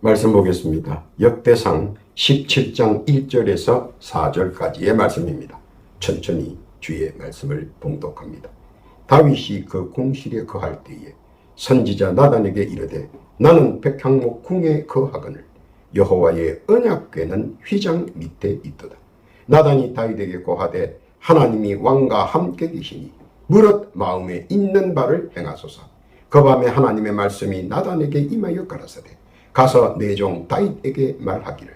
말씀 보겠습니다. 역대상 17장 1절에서 4절까지의 말씀입니다. 천천히 주의 말씀을 봉독합니다. 다윗이 그 궁실에 거할 때에 선지자 나단에게 이르되 나는 백향목 궁에 거하거늘 여호와의 언약궤는 휘장 밑에 있도다. 나단이 다윗에게 고하되 하나님이 왕과 함께 계시니 무릇 마음에 있는 바를 행하소서. 그 밤에 하나님의 말씀이 나단에게 임하여 가라사대 가서 내 종 다윗에게 말하기를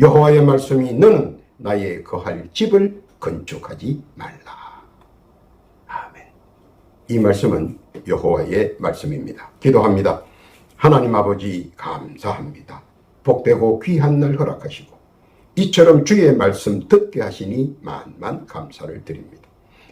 여호와의 말씀이 너는 나의 거할 집을 건축하지 말라. 아멘. 이 말씀은 여호와의 말씀입니다. 기도합니다. 하나님 아버지 감사합니다. 복되고 귀한 날 허락하시고 이처럼 주의 말씀 듣게 하시니 만만 감사를 드립니다.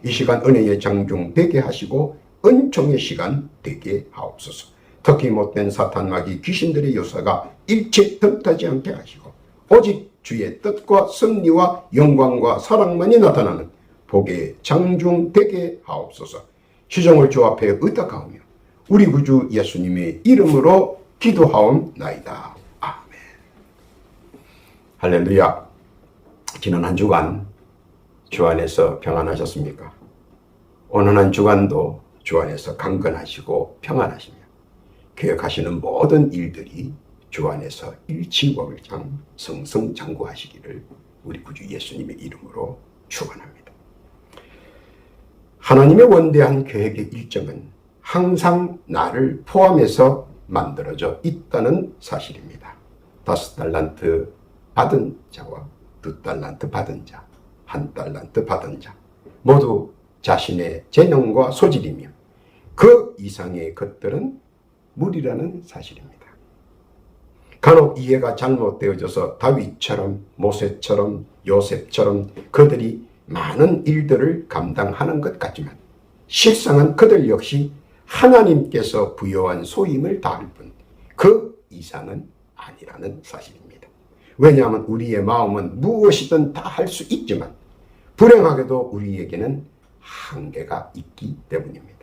이 시간 은혜의 장중 되게 하시고 은총의 시간 되게 하옵소서. 특히 못된 사탄 마귀 귀신들의 요사가 일체 틈타지 않게 하시고 오직 주의 뜻과 승리와 영광과 사랑만이 나타나는 복의 장중 되게 하옵소서. 시종을 주 앞에 의탁하오며 우리 구주 예수님의 이름으로 기도하옵나이다. 아멘. 할렐루야. 지난 한 주간 주 안에서 평안하셨습니까? 오늘 한 주간도 주 안에서 강건하시고 평안하시며 계획하시는 모든 일들이 주 안에서 일치월장 성성장구하시기를 우리 구주 예수님의 이름으로 축원합니다. 하나님의 원대한 계획의 일정은 항상 나를 포함해서 만들어져 있다는 사실입니다. 다섯 달란트 받은 자와 두 달란트 받은 자, 한 달란트 받은 자 모두 자신의 재능과 소질이며 그 이상의 것들은 무리라는 사실입니다. 간혹 이해가 잘못되어져서 다윗처럼 모세처럼 요셉처럼 그들이 많은 일들을 감당하는 것 같지만 실상은 그들 역시 하나님께서 부여한 소임을 다할 뿐 그 이상은 아니라는 사실입니다. 왜냐하면 우리의 마음은 무엇이든 다 할 수 있지만 불행하게도 우리에게는 한계가 있기 때문입니다.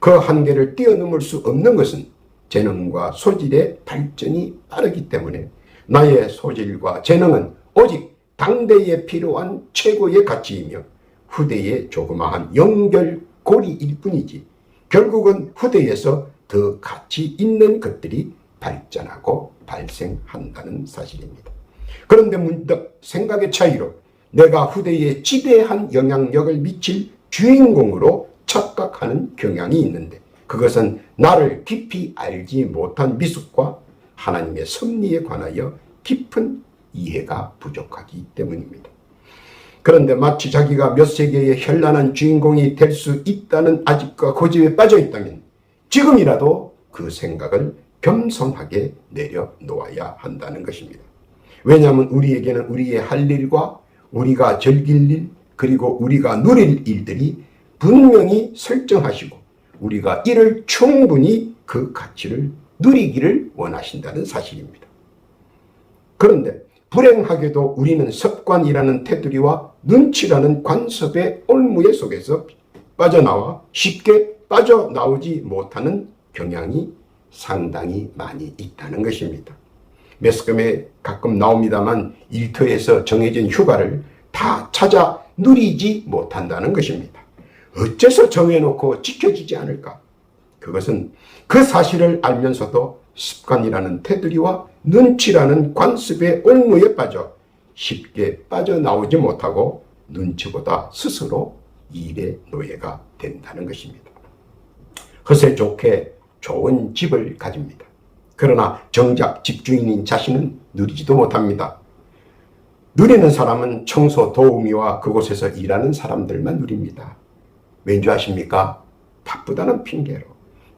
그 한계를 뛰어넘을 수 없는 것은 재능과 소질의 발전이 빠르기 때문에 나의 소질과 재능은 오직 당대에 필요한 최고의 가치이며 후대의 조그마한 연결고리일 뿐이지 결국은 후대에서 더 가치 있는 것들이 발전하고 발생한다는 사실입니다. 그런데 문득 생각의 차이로 내가 후대에 지대한 영향력을 미칠 주인공으로 착각하는 경향이 있는데 그것은 나를 깊이 알지 못한 미숙과 하나님의 섭리에 관하여 깊은 이해가 부족하기 때문입니다. 그런데 마치 자기가 몇 세계의 현란한 주인공이 될 수 있다는 아집과 고집에 빠져 있다면 지금이라도 그 생각을 겸손하게 내려놓아야 한다는 것입니다. 왜냐하면 우리에게는 우리의 할 일과 우리가 즐길 일 그리고 우리가 누릴 일들이 분명히 설정하시고 우리가 이를 충분히 그 가치를 누리기를 원하신다는 사실입니다. 그런데 불행하게도 우리는 습관이라는 테두리와 눈치라는 관습의 올무에 속에서 빠져나와 쉽게 빠져나오지 못하는 경향이 상당히 많이 있다는 것입니다. 매스컴에 가끔 나옵니다만 일터에서 정해진 휴가를 다 찾아 누리지 못한다는 것입니다. 어째서 정해놓고 지켜지지 않을까? 그것은 그 사실을 알면서도 습관이라는 테두리와 눈치라는 관습의 올무에 빠져 쉽게 빠져나오지 못하고 눈치보다 스스로 일의 노예가 된다는 것입니다. 허세 좋게 좋은 집을 가집니다. 그러나 정작 집주인인 자신은 누리지도 못합니다. 누리는 사람은 청소 도우미와 그곳에서 일하는 사람들만 누립니다. 왠지 아십니까? 바쁘다는 핑계로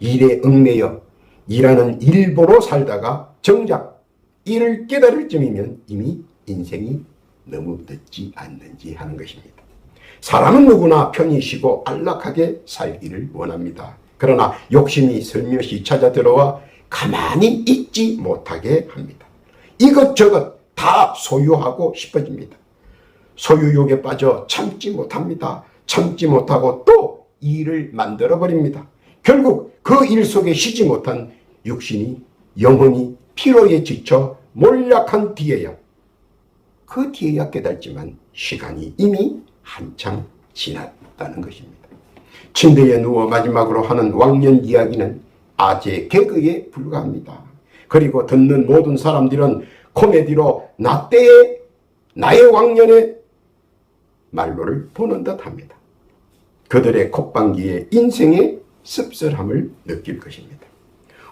일에 얽매여 일하는 일보로 살다가 정작 일을 깨달을 쯤이면 이미 인생이 너무 늦지 않는지 하는 것입니다. 사람은 누구나 편히 쉬고 안락하게 살기를 원합니다. 그러나 욕심이 슬며시 찾아 들어와 가만히 있지 못하게 합니다. 이것저것 다 소유하고 싶어집니다. 소유욕에 빠져 참지 못합니다. 참지 못하고 또 일을 만들어 버립니다. 결국 그 일 속에 쉬지 못한 육신이 영혼이 피로에 지쳐 몰락한 뒤에야 그 뒤에야 깨닫지만 시간이 이미 한참 지났다는 것입니다. 침대에 누워 마지막으로 하는 왕년 이야기는 아재 개그에 불과합니다. 그리고 듣는 모든 사람들은 코미디로 나 때의 나의 왕년의 말로를 보는 듯 합니다. 그들의 콧방귀에 인생의 씁쓸함을 느낄 것입니다.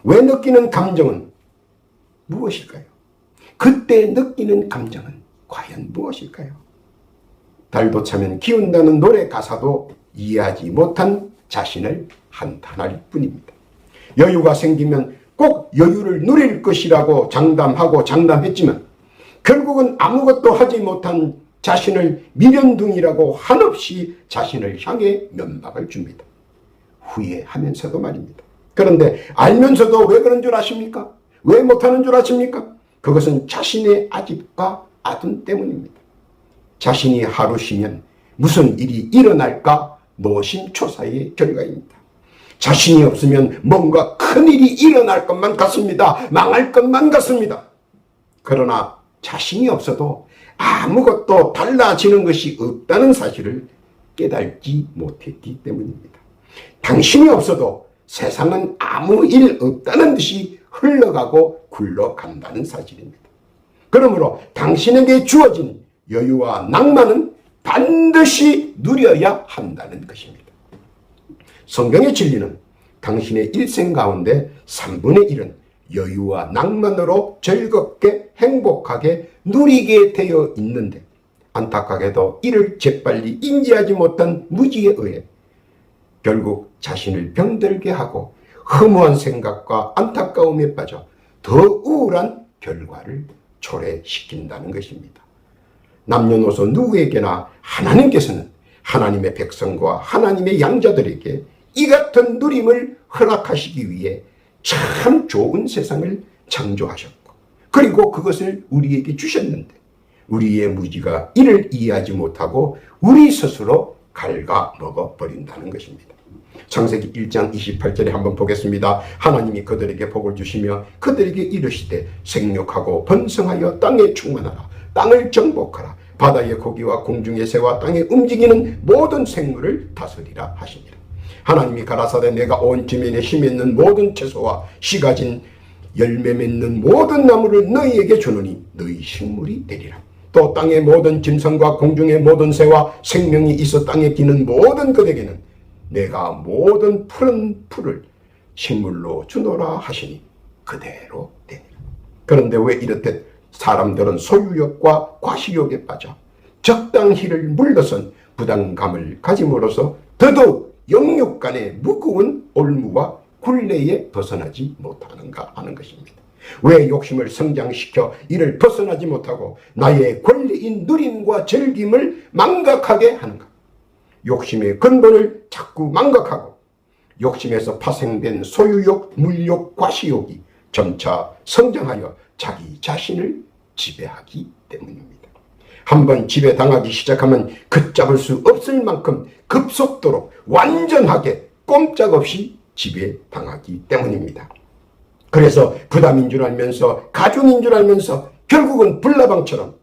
왜 느끼는 감정은 무엇일까요? 그때 느끼는 감정은 과연 무엇일까요? 달도 차면 기운다는 노래 가사도 이해하지 못한 자신을 한탄할 뿐입니다. 여유가 생기면 꼭 여유를 누릴 것이라고 장담하고 장담했지만 결국은 아무것도 하지 못한 자신을 미련둥이라고 한없이 자신을 향해 면박을 줍니다. 후회하면서도 말입니다. 그런데 알면서도 왜 그런 줄 아십니까? 왜 못하는 줄 아십니까? 그것은 자신의 아집과 아둔 때문입니다. 자신이 하루 쉬면 무슨 일이 일어날까 노심초사의 결과입니다. 자신이 없으면 뭔가 큰 일이 일어날 것만 같습니다. 망할 것만 같습니다. 그러나 자신이 없어도 아무것도 달라지는 것이 없다는 사실을 깨닫지 못했기 때문입니다. 당신이 없어도 세상은 아무 일 없다는 듯이 흘러가고 굴러간다는 사실입니다. 그러므로 당신에게 주어진 여유와 낭만은 반드시 누려야 한다는 것입니다. 성경의 진리는 당신의 일생 가운데 3분의 1은 여유와 낭만으로 즐겁게 행복하게 누리게 되어 있는데 안타깝게도 이를 재빨리 인지하지 못한 무지에 의해 결국 자신을 병들게 하고 허무한 생각과 안타까움에 빠져 더 우울한 결과를 초래시킨다는 것입니다. 남녀노소 누구에게나 하나님께서는 하나님의 백성과 하나님의 양자들에게 이 같은 누림을 허락하시기 위해 참 좋은 세상을 창조하셨고 그리고 그것을 우리에게 주셨는데 우리의 무지가 이를 이해하지 못하고 우리 스스로 갉아 먹어 버린다는 것입니다. 창세기 1장 28절에 한번 보겠습니다. 하나님이 그들에게 복을 주시며 그들에게 이르시되 생육하고 번성하여 땅에 충만하라. 땅을 정복하라. 바다의 고기와 공중의 새와 땅에 움직이는 모든 생물을 다스리라 하시니라. 하나님이 가라사대 내가 온 지면에 힘 있는 모든 채소와 씨 가 진 열매 맺는 모든 나무를 너희에게 주노니 너희 식물이 되리라. 또 땅의 모든 짐승과 공중의 모든 새와 생명이 있어 땅에 기는 모든 것에게는 내가 모든 푸른 풀을 식물로 주노라 하시니 그대로 되니라. 그런데 왜 이렇듯 사람들은 소유욕과 과시욕에 빠져 적당히를 물러선 부담감을 가짐으로써 더더욱 영육 간의 무거운 올무와 굴레에 벗어나지 못하는가 하는 것입니다. 왜 욕심을 성장시켜 이를 벗어나지 못하고 나의 권리인 누림과 즐김을 망각하게 하는가? 욕심의 근본을 자꾸 망각하고 욕심에서 파생된 소유욕, 물욕, 과시욕이 점차 성장하여 자기 자신을 지배하기 때문입니다. 한번 지배당하기 시작하면 걷잡을 수 없을 만큼 급속도로 완전하게 꼼짝없이 지배당하기 때문입니다. 그래서 부담인 줄 알면서 가중인 줄 알면서 결국은 불나방처럼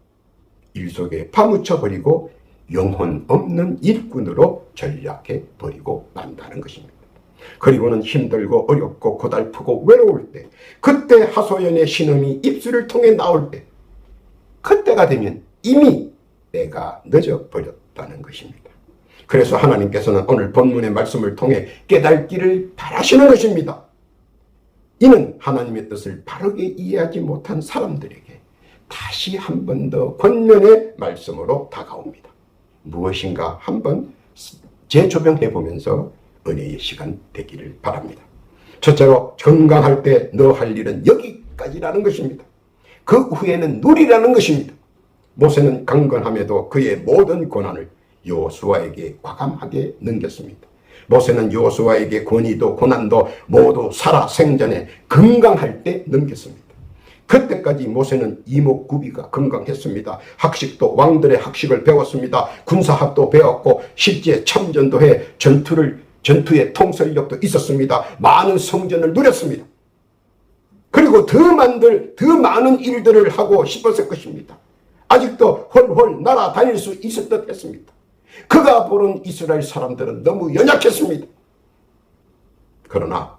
일 속에 파묻혀 버리고 영혼 없는 일꾼으로 전략해 버리고 만다는 것입니다. 그리고는 힘들고 어렵고 고달프고 외로울 때 그때 하소연의 신음이 입술을 통해 나올 때 그때가 되면 이미 내가 늦어버렸다는 것입니다. 그래서 하나님께서는 오늘 본문의 말씀을 통해 깨닫기를 바라시는 것입니다. 이는 하나님의 뜻을 바르게 이해하지 못한 사람들에게 다시 한 번 더 권면의 말씀으로 다가옵니다. 무엇인가 한번 재조명해 보면서 은혜의 시간 되기를 바랍니다. 첫째로 건강할 때 너 할 일은 여기까지라는 것입니다. 그 후에는 누리라는 것입니다. 모세는 강건함에도 그의 모든 고난을 요수아에게 과감하게 넘겼습니다. 모세는 요수아에게 권위도 고난도 모두 살아 생전에 건강할 때 넘겼습니다. 그때까지 모세는 이목구비가 건강했습니다. 학식도 왕들의 학식을 배웠습니다. 군사학도 배웠고 실제 참전도 해 전투를 전투의 통솔력도 있었습니다. 많은 성전을 누렸습니다. 그리고 더 만들, 더 많은 일들을 하고 싶었을 것입니다. 아직도 헐헐 날아다닐 수 있을 듯 했습니다. 그가 보는 이스라엘 사람들은 너무 연약했습니다. 그러나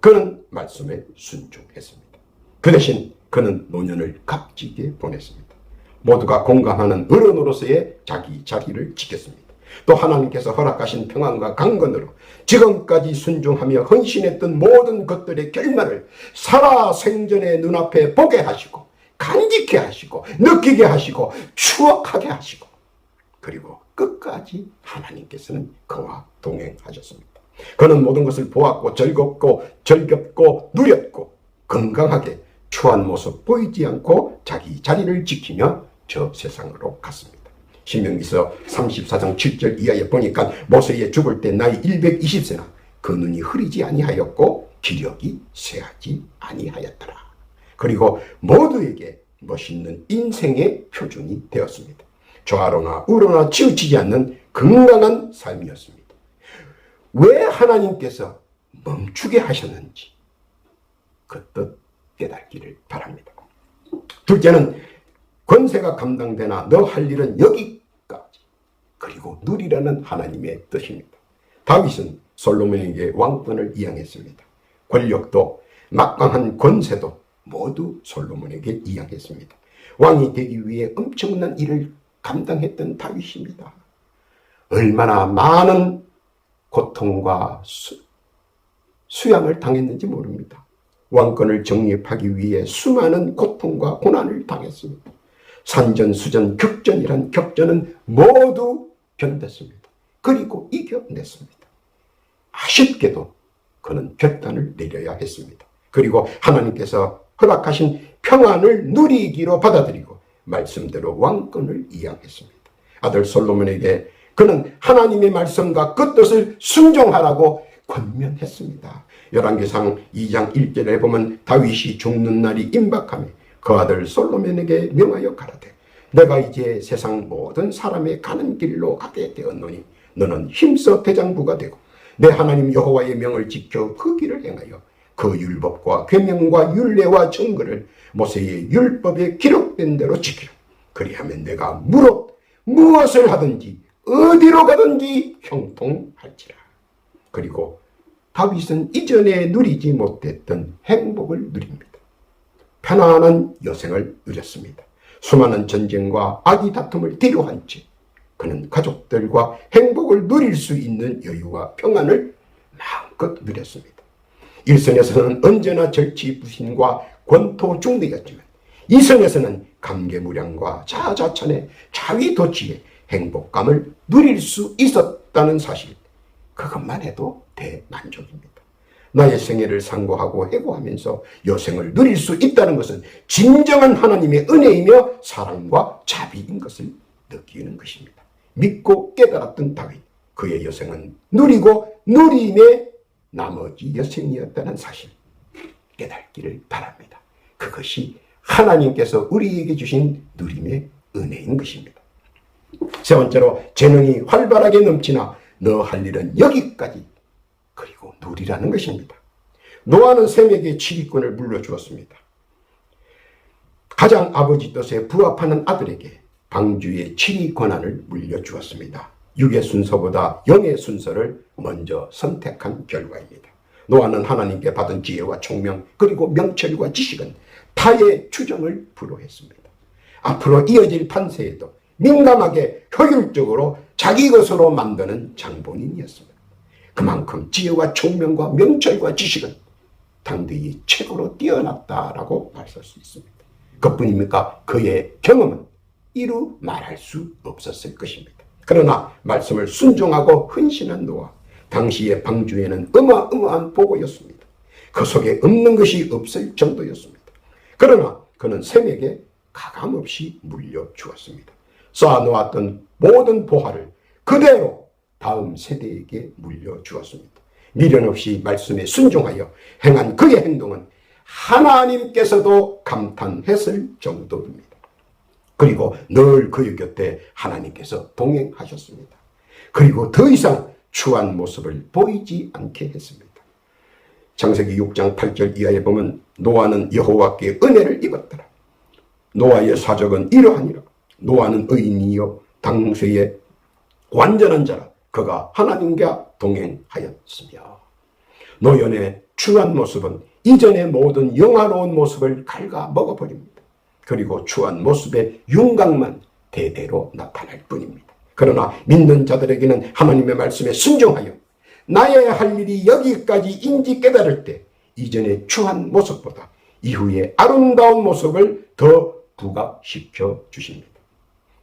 그는 말씀에 순종했습니다. 그 대신 그는 노년을 값지게 보냈습니다. 모두가 공감하는 어른으로서의 자기 자리를 지켰습니다. 또 하나님께서 허락하신 평안과 강건으로 지금까지 순종하며 헌신했던 모든 것들의 결말을 살아 생전의 눈앞에 보게 하시고 간직해 하시고 느끼게 하시고 추억하게 하시고 그리고 끝까지 하나님께서는 그와 동행하셨습니다. 그는 모든 것을 보았고 즐겁고 즐겁고 누렸고 건강하게 추한 모습 보이지 않고 자기 자리를 지키며 저 세상으로 갔습니다. 신명기서 34장 7절 이하에 보니까 모세의 죽을 때 나이 120세나 그 눈이 흐리지 아니하였고 기력이 쇠하지 아니하였더라. 그리고 모두에게 멋있는 인생의 표준이 되었습니다. 좌로나 우로나 치우치지 않는 건강한 삶이었습니다. 왜 하나님께서 멈추게 하셨는지 그 뜻 깨닫기를 바랍니다. 둘째는 권세가 감당되나 너 할 일은 여기까지 그리고 누리라는 하나님의 뜻입니다. 다윗은 솔로몬에게 왕권을 이양했습니다. 권력도 막강한 권세도 모두 솔로몬에게 이양했습니다. 왕이 되기 위해 엄청난 일을 감당했던 다윗입니다. 얼마나 많은 고통과 수, 수양을 당했는지 모릅니다. 왕권을 정립하기 위해 수많은 고통과 고난을 당했습니다. 산전 수전, 격전이란 격전은 모두 견뎠습니다. 그리고 이겨냈습니다. 아쉽게도 그는 결단을 내려야 했습니다. 그리고 하나님께서 허락하신 평안을 누리기로 받아들이고 말씀대로 왕권을 이양했습니다. 아들 솔로몬에게 그는 하나님의 말씀과 그 뜻을 순종하라고 권면했습니다. 열왕기상 2장 1절에 보면 다윗이 죽는 날이 임박하며 그 아들 솔로몬에게 명하여 가라되 내가 이제 세상 모든 사람의 가는 길로 가게 되었노니 너는 힘써 대장부가 되고 내 하나님 여호와의 명을 지켜 그 길을 행하여 그 율법과 계명과 율례와 증거를 모세의 율법에 기록된 대로 지키라. 그리하면 내가 무릇 무엇을 하든지 어디로 가든지 형통할지라. 그리고 다윗은 이전에 누리지 못했던 행복을 누립니다. 편안한 여생을 누렸습니다. 수많은 전쟁과 악의 다툼을 뒤로한 채 그는 가족들과 행복을 누릴 수 있는 여유와 평안을 마음껏 누렸습니다. 일선에서는 언제나 절치 부신과 권토 중대였지만 이선에서는 감개무량과 자자찬의 자위도취의 행복감을 누릴 수 있었다는 사실 그것만 해도 대만족입니다. 나의 생애를 상고하고 해고하면서 여생을 누릴 수 있다는 것은 진정한 하나님의 은혜이며 사랑과 자비인 것을 느끼는 것입니다. 믿고 깨달았던 다윗 그의 여생은 누리고 누림의 나머지 여생이었다는 사실 깨닫기를 바랍니다. 그것이 하나님께서 우리에게 주신 누림의 은혜인 것입니다. 세 번째로 재능이 활발하게 넘치나 너 할 일은 여기까지 그리고 누리라는 것입니다. 노아는 셈에게 치리권을 물려주었습니다. 가장 아버지 뜻에 부합하는 아들에게 방주의 치리 권한을 물려주었습니다. 육의 순서보다 영의 순서를 먼저 선택한 결과입니다. 노아는 하나님께 받은 지혜와 총명 그리고 명철과 지식은 타의 추정을 불허했습니다. 앞으로 이어질 판세에도 민감하게 효율적으로 자기 것으로 만드는 장본인이었습니다. 그만큼 지혜와 총명과 명철과 지식은 당대의 최고로 뛰어났다라고 말할 수 있습니다. 그뿐입니까? 그의 경험은 이루 말할 수 없었을 것입니다. 그러나 말씀을 순종하고 헌신한 노아, 당시의 방주에는 어마어마한 보고였습니다. 그 속에 없는 것이 없을 정도였습니다. 그러나 그는 셈에게 가감없이 물려주었습니다. 쌓아놓았던 모든 보화를 그대로 다음 세대에게 물려주었습니다. 미련 없이 말씀에 순종하여 행한 그의 행동은 하나님께서도 감탄했을 정도입니다. 그리고 늘 그의 곁에 하나님께서 동행하셨습니다. 그리고 더 이상 추한 모습을 보이지 않게 했습니다. 창세기 6장 8절 이하에 보면 노아는 여호와께 은혜를 입었더라. 노아의 사적은 이러하니라. 노아는 의인이요 당세의 완전한 자라. 그가 하나님과 동행하였으며 노연의 추한 모습은 이전의 모든 영화로운 모습을 갉아 먹어버립니다. 그리고 추한 모습의 윤곽만 대대로 나타날 뿐입니다. 그러나 믿는 자들에게는 하나님의 말씀에 순종하여 나의 할 일이 여기까지 인지 깨달을 때 이전의 추한 모습보다 이후의 아름다운 모습을 더 부각시켜 주십니다.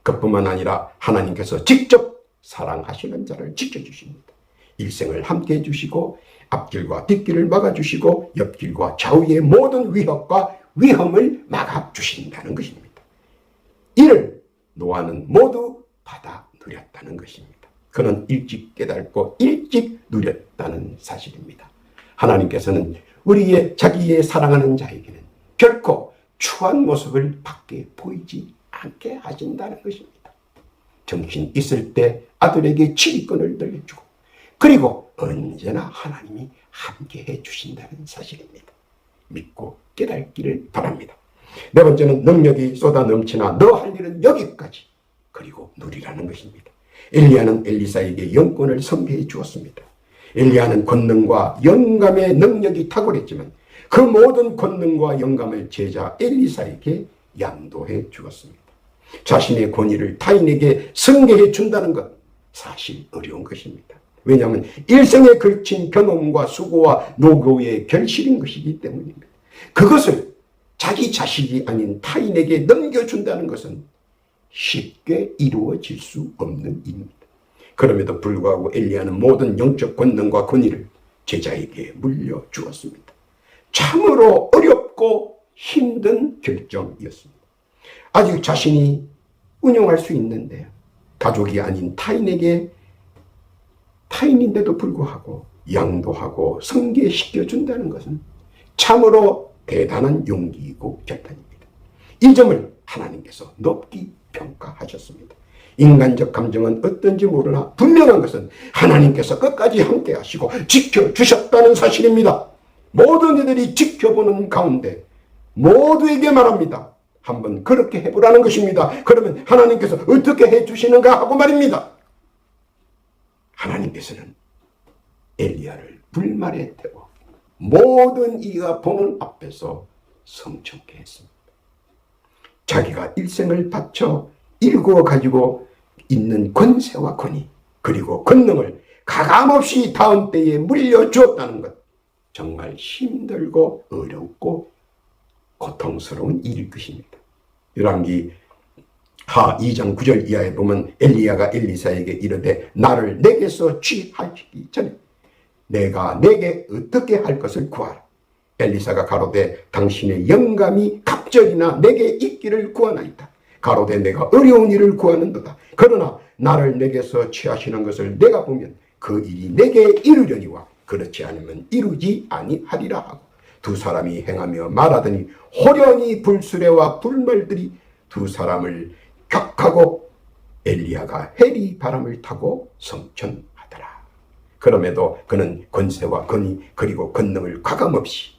그뿐만 아니라 하나님께서 직접 사랑하시는 자를 지켜주십니다. 일생을 함께 해 주시고 앞길과 뒷길을 막아주시고 옆길과 좌우의 모든 위협과 위험을 막아주신다는 것입니다. 이를 노아는 모두 받아 누렸다는 것입니다. 그는 일찍 깨닫고 일찍 누렸다는 사실입니다. 하나님께서는 우리의 자기의 사랑하는 자에게는 결코 추한 모습을 밖에 보이지 않게 하신다는 것입니다. 정신 있을 때 아들에게 지휘권을 늘려주고 그리고 언제나 하나님이 함께 해 주신다는 사실입니다. 믿고 깨닫기를 바랍니다. 네 번째는 능력이 쏟아 넘치나 너 할 일은 여기까지 그리고 누리라는 것입니다. 엘리야는 엘리사에게 영권을 선배해 주었습니다. 엘리야는 권능과 영감의 능력이 탁월했지만 그 모든 권능과 영감을 제자 엘리사에게 양도해 주었습니다. 자신의 권위를 타인에게 승계해 준다는 것 사실 어려운 것입니다. 왜냐하면 일생에 걸친 경험과 수고와 노고의 결실인 것이기 때문입니다. 그것을 자기 자식이 아닌 타인에게 넘겨준다는 것은 쉽게 이루어질 수 없는 일입니다. 그럼에도 불구하고 엘리야는 모든 영적 권능과 권위를 제자에게 물려주었습니다. 참으로 어렵고 힘든 결정이었습니다. 아직 자신이 운영할 수 있는데 가족이 아닌 타인에게 타인인데도 불구하고 양도하고 성계시켜 준다는 것은 참으로 대단한 용기이고 결단입니다. 이 점을 하나님께서 높이 평가하셨습니다. 인간적 감정은 어떤지 모르나 분명한 것은 하나님께서 끝까지 함께 하시고 지켜주셨다는 사실입니다. 모든 이들이 지켜보는 가운데 모두에게 말합니다. 한번 그렇게 해보라는 것입니다. 그러면 하나님께서 어떻게 해주시는가 하고 말입니다. 하나님께서는 엘리야를 불말에 태워 모든 이가 보는 앞에서 성청케 했습니다. 자기가 일생을 바쳐 일구어 가지고 있는 권세와 권위 그리고 권능을 가감없이 다음 때에 물려주었다는 것 정말 힘들고 어렵고 고통스러운 일일 것입니다. 열왕기 하 2장 9절 이하에 보면 엘리야가 엘리사에게 이르되 나를 내게서 취하시기 전에 내가 내게 어떻게 할 것을 구하라. 엘리사가 가로되 당신의 영감이 갑절이나 내게 있기를 구하나이다. 가로되 내가 어려운 일을 구하는도다. 그러나 나를 내게서 취하시는 것을 내가 보면 그 일이 내게 이루려니와 그렇지 않으면 이루지 아니하리라 하고 두 사람이 행하며 말하더니 호련히 불수레와 불말들이 두 사람을 격하고 엘리야가 해리 바람을 타고 성천하더라. 그럼에도 그는 권세와 권위 그리고 권능을 과감없이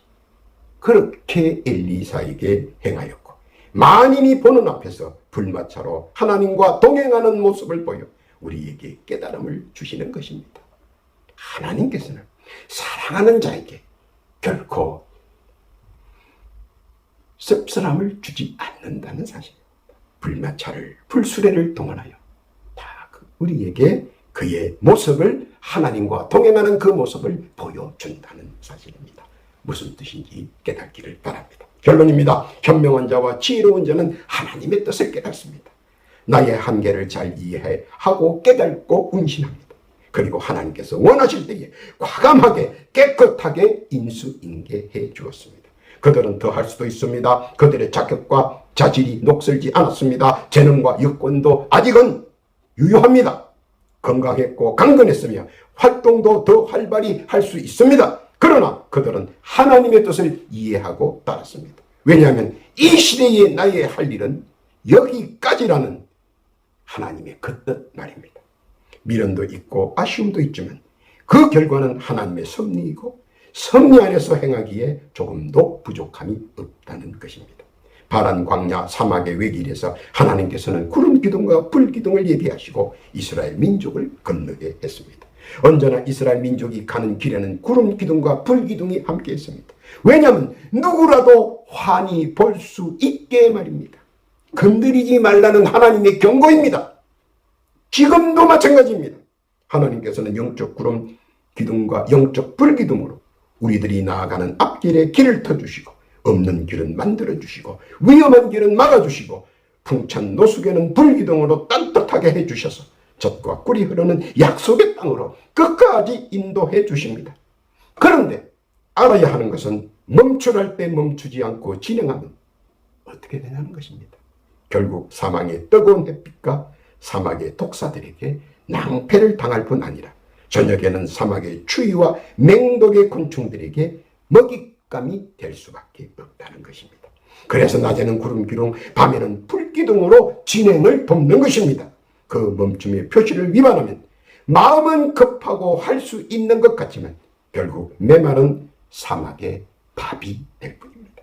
그렇게 엘리사에게 행하였고 만인이 보는 앞에서 불마차로 하나님과 동행하는 모습을 보여 우리에게 깨달음을 주시는 것입니다. 하나님께서는 사랑하는 자에게 결코 씁쓸함을 주지 않는다는 사실. 불마차를 불수레를 동원하여 다그 우리에게 그의 모습을 하나님과 동행하는 그 모습을 보여준다는 사실입니다. 무슨 뜻인지 깨닫기를 바랍니다. 결론입니다. 현명한 자와 지혜로운 자는 하나님의 뜻을 깨닫습니다. 나의 한계를 잘 이해하고 깨닫고 운신합니다. 그리고 하나님께서 원하실 때에 과감하게 깨끗하게 인수인계해 주었습니다. 그들은 더 할 수도 있습니다. 그들의 자격과 자질이 녹슬지 않았습니다. 재능과 여건도 아직은 유효합니다. 건강했고 강건했으며 활동도 더 활발히 할 수 있습니다. 그러나 그들은 하나님의 뜻을 이해하고 따랐습니다. 왜냐하면 이 시대에 나의 할 일은 여기까지라는 하나님의 그 뜻 말입니다. 미련도 있고 아쉬움도 있지만 그 결과는 하나님의 섭리이고 성리 안에서 행하기에 조금도 부족함이 없다는 것입니다. 바란 광야 사막의 외길에서 하나님께서는 구름 기둥과 불 기둥을 예비하시고 이스라엘 민족을 건너게 했습니다. 언제나 이스라엘 민족이 가는 길에는 구름 기둥과 불 기둥이 함께 있습니다. 왜냐하면 누구라도 환히 볼 수 있게 말입니다. 건드리지 말라는 하나님의 경고입니다. 지금도 마찬가지입니다. 하나님께서는 영적 구름 기둥과 영적 불 기둥으로 우리들이 나아가는 앞길에 길을 터주시고 없는 길은 만들어 주시고 위험한 길은 막아 주시고 풍찬 노숙에는 불기둥으로 딴뜻하게 해 주셔서 젖과 꿀이 흐르는 약속의 땅으로 끝까지 인도해 주십니다. 그런데 알아야 하는 것은 멈출할 때 멈추지 않고 진행하면 어떻게 되냐는 것입니다. 결국 사망의 뜨거운 햇빛과 사막의 독사들에게 낭패를 당할 뿐 아니라 저녁에는 사막의 추위와 맹독의 곤충들에게 먹잇감이 될 수밖에 없다는 것입니다. 그래서 낮에는 구름 기둥, 밤에는 불 기둥으로 진행을 돕는 것입니다. 그 멈춤의 표시를 위반하면 마음은 급하고 할 수 있는 것 같지만 결국 메마른 사막의 밥이 될 뿐입니다.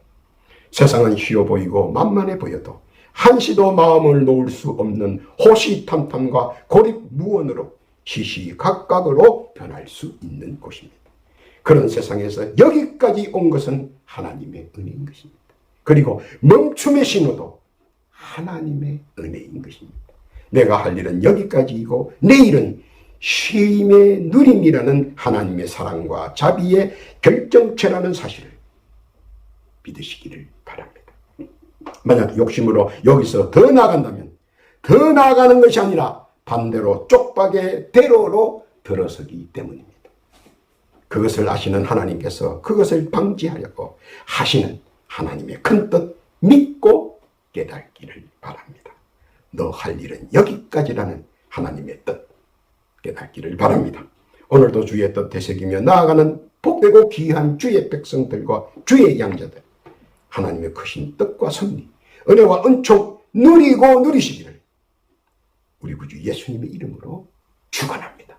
세상은 쉬워 보이고 만만해 보여도 한시도 마음을 놓을 수 없는 호시탐탐과 고립무원으로 시시각각으로 변할 수 있는 곳입니다. 그런 세상에서 여기까지 온 것은 하나님의 은혜인 것입니다. 그리고 멈춤의 신호도 하나님의 은혜인 것입니다. 내가 할 일은 여기까지이고 내일은 쉼의 누림이라는 하나님의 사랑과 자비의 결정체라는 사실을 믿으시기를 바랍니다. 만약 욕심으로 여기서 더 나아간다면 더 나아가는 것이 아니라 반대로 쪽박의 대로로 들어서기 때문입니다. 그것을 아시는 하나님께서 그것을 방지하려고 하시는 하나님의 큰 뜻 믿고 깨닫기를 바랍니다. 너 할 일은 여기까지라는 하나님의 뜻 깨닫기를 바랍니다. 오늘도 주의 뜻 되새기며 나아가는 복되고 귀한 주의 백성들과 주의 양자들 하나님의 크신 뜻과 섭리 은혜와 은총 누리고 누리시기를 우리 구주 예수님의 이름으로 축원합니다.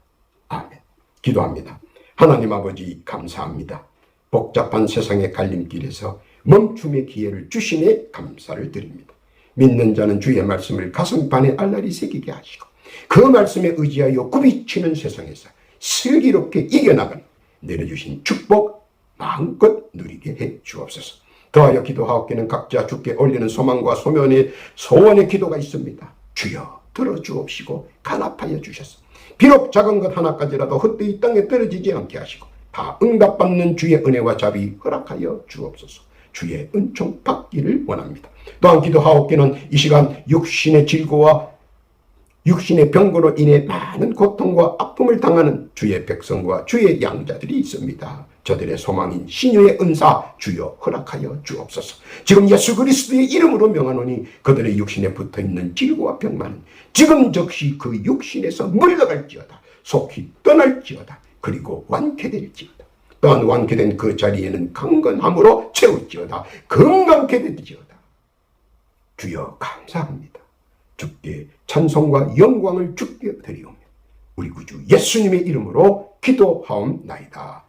아멘. 기도합니다. 하나님 아버지 감사합니다. 복잡한 세상의 갈림길에서 멈춤의 기회를 주시니 감사를 드립니다. 믿는 자는 주의 말씀을 가슴판에 알라리 새기게 하시고 그 말씀에 의지하여 굽이치는 세상에서 슬기롭게 이겨나가는 내려주신 축복 마음껏 누리게 해 주옵소서. 더하여 기도하옵기는 각자 주께 올리는 소망과 소면의 소원의 기도가 있습니다. 주여 들어주옵시고 간합하여 주셔서 비록 작은 것 하나까지라도 헛되이 땅에 떨어지지 않게 하시고 다 응답받는 주의 은혜와 자비 허락하여 주옵소서. 주의 은총 받기를 원합니다. 또한 기도하옵기는 이 시간 육신의 질고와 육신의 병고로 인해 많은 고통과 아픔을 당하는 주의 백성과 주의 양자들이 있습니다. 저들의 소망인 신유의 은사 주여 허락하여 주옵소서. 지금 예수 그리스도의 이름으로 명하노니 그들의 육신에 붙어 있는 질고와 병만은 지금 즉시 그 육신에서 물러갈지어다. 속히 떠날지어다. 그리고 완쾌될지어다. 또한 완쾌된 그 자리에는 강건함으로 채울지어다. 건강케 되지어다. 주여 감사합니다. 주께 찬송과 영광을 주께 드리오며 우리 구주 예수님의 이름으로 기도하옵나이다.